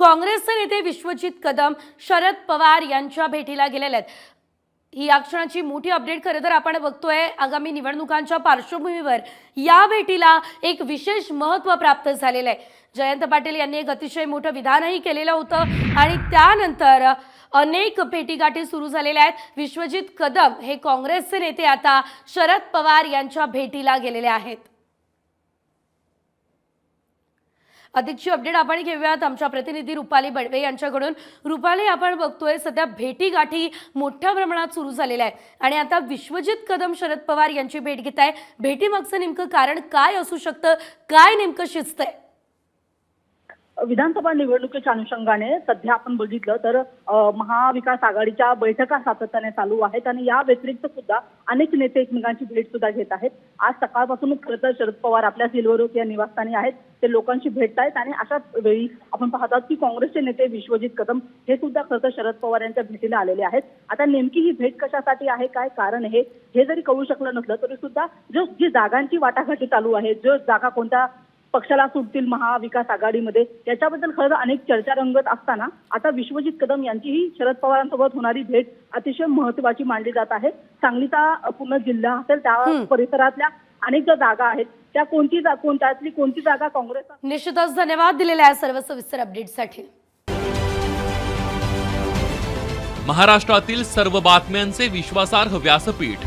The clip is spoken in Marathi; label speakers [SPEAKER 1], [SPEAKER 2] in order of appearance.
[SPEAKER 1] काँग्रेसचे नेते विश्वजित कदम शरद पवार यांच्या भेटीला गेलेले आहेत. ही या क्षणाची मोठी अपडेट खरं तर आपण बघतोय आगामी निवडणुकांच्या पार्श्वभूमीवर. या भेटीला एक विशेष महत्त्व प्राप्त झालेलं आहे. जयंत पाटील यांनी एक अतिशय मोठं विधानही केलेलं होतं आणि त्यानंतर अनेक भेटीगाठी सुरू झालेल्या आहेत. विश्वजित कदम हे काँग्रेसचे नेते आता शरद पवार यांच्या भेटीला गेलेले आहेत. अधिकची अपडेट आपण घेऊयात. आमच्या प्रतिनिधी रुपाली बडवे यांच्याकडून. रुपाली आपण बघतोय सध्या भेटीगाठी मोठ्या प्रमाणात सुरू झालेल्या आहे आणि आता विश्वजित कदम शरद पवार यांची भेट घेत आहे भेटीमागचं नेमकं कारण काय असू शकतं? काय नेमकं शिजतंय
[SPEAKER 2] विधानसभा निवडणुकीच्या अनुषंगाने सध्या आपण बघितलं तर महाविकास आघाडीच्या बैठका सातत्याने चालू आहेत आणि या व्यतिरिक्त सुद्धा अनेक नेते एकमेकांची भेट सुद्धा घेत आहेत. आज सकाळपासून खरं तर शरद पवार आपल्या सिल्वरोक या निवासस्थानी आहेत. ते लोकांशी भेटतायत आणि अशाच वेळी आपण पाहतात की काँग्रेसचे नेते विश्वजित कदम हे सुद्धा खरं तर शरद पवार यांच्या भेटीला आलेले आहेत. आता नेमकी ही भेट कशासाठी आहे काय कारण हे हे जरी कळू शकलं नसलं तरी सुद्धा जो जी जागांची वाटाघाटी चालू आहे जो जागा कोणत्या पक्षाला सुटतील महाविकास आघाडीमध्ये. याच्याबद्दल खरं तर अनेक चर्चा रंगत असताना आता विश्वजित कदम यांचीही शरद पवारांसोबत होणारी भेट अतिशय महत्वाची मानली जात आहे. सांगलीचा पूर्ण जिल्हा असेल त्या परिसरातल्या अनेक ज्या जागा आहेत त्या कोणती त्यातली कोणती जागा काँग्रेस
[SPEAKER 1] निश्चितच धन्यवाद दिलेल्या या सर्व सविस्तर अपडेटसाठी
[SPEAKER 3] महाराष्ट्रातील सर्व बातम्यांचे विश्वासार्ह व्यासपीठ.